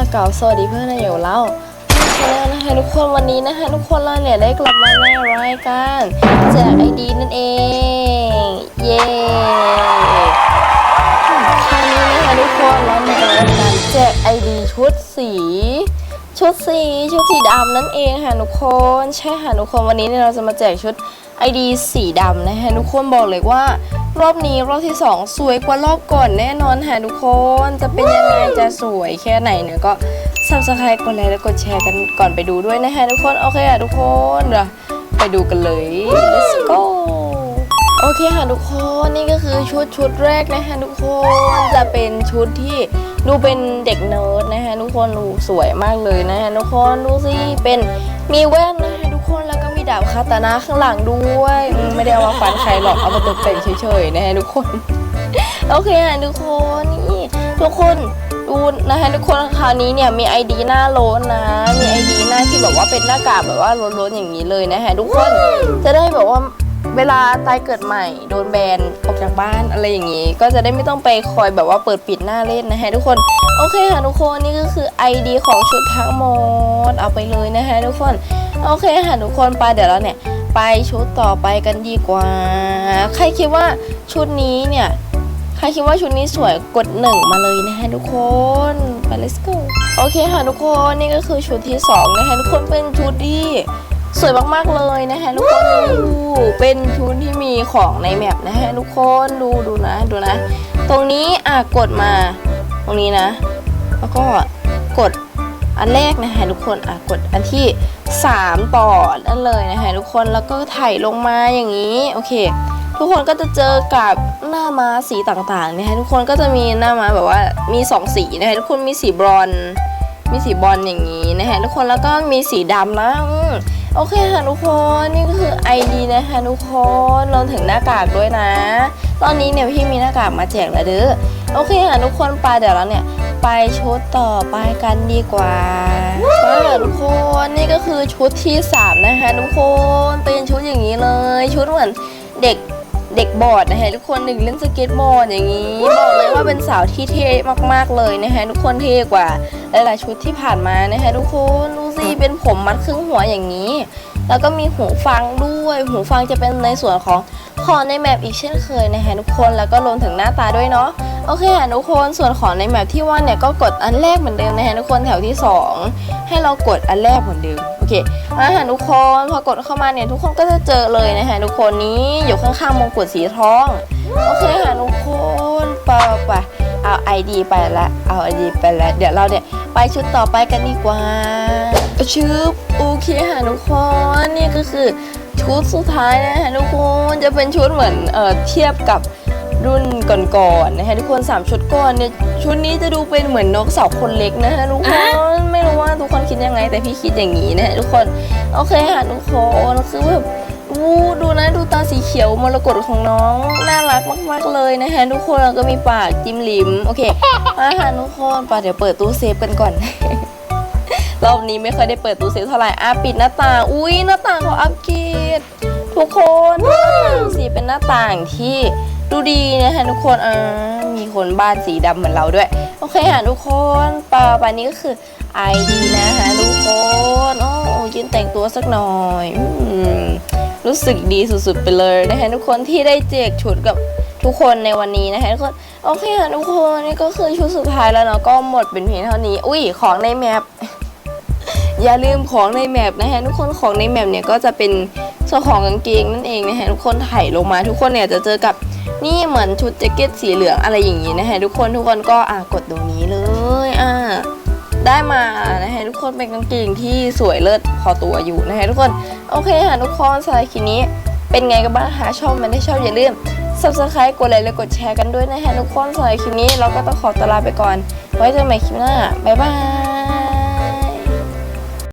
าก่าสวัสดีเพื่อนในอยู่แล้วชาแนลนะคะทุกคนวันนี้นะคะทุกคนเราเนี่ยได้กลับมาในรายการแจกไอดีนั่นเอง เย้ครั้งนี้นะคะทุกคนเรามีการแจกไอดีชุดสี ชุดสีชุดสีดำนั่นเองค่ะทุกคนใช่ค่ะทุกคนวันนี้เนี่ยเราจะมาแจกชุด ID สีดำนะคะทุกคนบอกเลยว่า รอบนี้รอบที่ 2 สวยกว่ารอบก่อนแน่นอนค่ะทุกคนจะเป็นยังไงจะสวยแค่ไหนเนี่ยก็ subscribe กดไลค์และกดแชร์กันก่อนไปดูด้วยนะคะทุกคนโอเคค่ะทุกคนเดี๋ยวไปดูกันเลย let's go โอเคค่ะทุกคนนี่ก็คือชุดชุดแรกนะคะทุกคนจะเป็นชุดที่ ดูเป็นเด็กเนิร์ดนะคะทุกคนดูสวยมากเลยนะคะทุกคนดูสิเป็นมีแว่นนะคะทุกคนแล้วก็มีดาบคาตานะข้างหลังด้วยมไม่ได้เอามาฟันใครหรอกเอามาตกแต่งเฉยๆนะคะทุกคนโอเคค่ะทุกคนนี่ทุกคนดูนะคะทุกคนคราวนี้เนี่ยมีไอดีหน้าโล้นนะ มีไอดีหน้าที่แบบว่าเป็นหน้ากากแบบว่าโล้นๆอย่างนี้เลยนะคะทุกคนจะได้แบบว่า เวลาตายเกิดใหม่โดนแบนออกจากบ้านอะไรอย่างนี้ ก็จะได้ไม่ต้องไปคอยแบบว่าเปิดปิดหน้าเล่นนะคะทุกคน โอเคค่ะทุกคนนี่ก็คือ ID ของชุดทั้งหมดเอาไปเลยนะคะทุกคน โอเคค่ะทุกคนไปเดี๋ยวเราเนี่ยไปชุดต่อไปกันดีกว่า ใครคิดว่าชุดนี้เนี่ย ใครคิดว่าชุดนี้สวยกดหนึ่งมาเลยนะคะทุกคนไป let's go โอเคค่ะทุกคนนี่ก็คือชุดที่สองนะคะทุกคนเป็นชุดที่ สวยมากๆเลยนะคะทุกคนดูเป็นชุดที่มีของในแมปนะคะทุกคนดูดูนะดูนะ ตรงนี้อะกดมา ตรงนี้นะ แล้วก็กดอันแรกนะคะทุกคนอะกดอันที่ 3 ต่อนั่นเลยนะคะทุกคนแล้วก็ถ่ายลงมาอย่างนี้โอเค ทุกคนก็จะเจอกับหน้าม้าสีต่างๆนะคะทุกคนก็จะมีหน้าม้าแบบว่ามี 2 สีนะคะทุกคนมีสีบรอนซ์มีสีบอลอย่างนี้นะคะทุกคนแล้วก็มีสีดำนะอืม โอเคค่ะทุกคนนี่ก็คือ ID นะคะทุกคนรวมถึงหน้ากากด้วยนะ ตอนนี้เนี่ยพี่มีหน้ากากมาแจกแล้วเด้อโอเคค่ะทุกคนไปเดี๋ยวเราเนี่ยไปชุดต่อไปกันดีกว่าไปค่ะทุกคนนี่ก็คือชุดที่สามนะคะทุกคนเป็นชุดอย่างนี้เลย ชุดเหมือนเด็กเด็กบอร์ดนะคะทุกคนหนึ่งเล่นสเก็ตบอร์ดอย่างนี้บอกเลยว่าเป็นสาวที่เท่มากๆเลยนะคะทุกคนเท่กว่าหลายๆชุดที่ผ่านมานะคะทุกคน เป็นผมมัดครึ่งหัวอย่างนี้ แล้วก็มีหูฟังด้วย หูฟังจะเป็นในส่วนของขอในแมปอีกเช่นเคยนะคะทุกคนแล้วก็รวมถึงหน้าตาด้วยเนาะโอเคค่ะทุกคนส่วนของในแมปที่ว่าเนี่ยก็กดอันแรกเหมือนเดิมนะคะทุกคนแถวที่สองให้เรากดอันแรกเหมือนเดิมโอเคอาหารทุกคนพอกดเข้ามาเนี่ยทุกคนก็จะเจอเลยนะคะทุกคนนี้อยู่ข้างๆมงกุฎสีทองโอเคค่ะทุกคนไปไปเอา ID ไปละเอา ID ไปละเดี๋ยวเราเนี่ยไปชุดต่อไปกันดีกว่า ชืบโอเคค่ะทุกคนนี่ก็คือชุดสุดท้ายนะคะทุกคนจะเป็นชุดเหมือนเอ่อเทียบกับรุ่นก่อนๆนะคะทุกคนสามชุดก่อนเนี่ยชุดนี้จะดูเป็นเหมือนนกเสาคนเล็กนะคะทุกคนไม่รู้ว่าทุกคนคิดยังไง แต่พี่คิดอย่างนี้นะคะทุกคนโอเคค่ะทุกคนคือแบบวูดูนะดูตาสีเขียวมรกตของน้องน่ารักมากๆเลยนะคะทุกคนแล้วก็มีปากจิ้มลิ้มโอเคมาค่ะทุกคนไปเดี๋ยวเปิดตู้เซฟกันก่อน รอบนี้ไม่ค่อยได้เปิดตู้เซฟเท่าไหร่อะปิดหน้าต่าง อุ้ยหน้าต่างเขาอัปเกรดทุกคนหน้าต่างสีเป็นหน้าต่างที่ดูดีนะคะทุกคนอ่ามีคนบ้านสีดำเหมือนเราด้วย โอเคค่ะทุกคนต่อไปนี้ก็คือ ID นะคะทุกคนโอ้ยืนแต่งตัวสักหน่อยอมรู้สึกดีสุดๆไปเลยนะคะทุกคนที่ได้แจกชุดกับทุกคนในวันนี้นะคะทุกคนโอเคค่ะทุกคนนี่ก็คือชุดสุดท้ายแล้วเนาะก็หมดเป็นเพียงเท่านี้ อุ้ยของในแมป อย่าลืมของในแมปนะคะทุกคนของในแมปเนี่ยก็จะเป็นส่วนของกางเกงนั่นเองนะคะทุกคนถ่ายลงมา ทุกคนเนี่ยจะเจอกับนี่เหมือนชุดแจ็คเก็ตสีเหลืองอะไรอย่างนี้นะคะทุกคนทุกคนก็อะกดตรงนี้เลยอะได้มานะคะทุกคนเป็นกางเกงที่สวยเลิศพอตัวอยู่นะคะทุกคนโอเคค่ะทุกคนสำหรับคลิปนี้เป็นไงกันบ้างคะชอบมันได้ชอบอย่าลืม subscribe กดไลค์และกดแชร์กันด้วยนะคะทุกคนสำหรับคลิปนี้เราก็ต้องขอตลาไปก่อน ไว้เจอกันใหม่คลิปหน้าบ๊ายบาย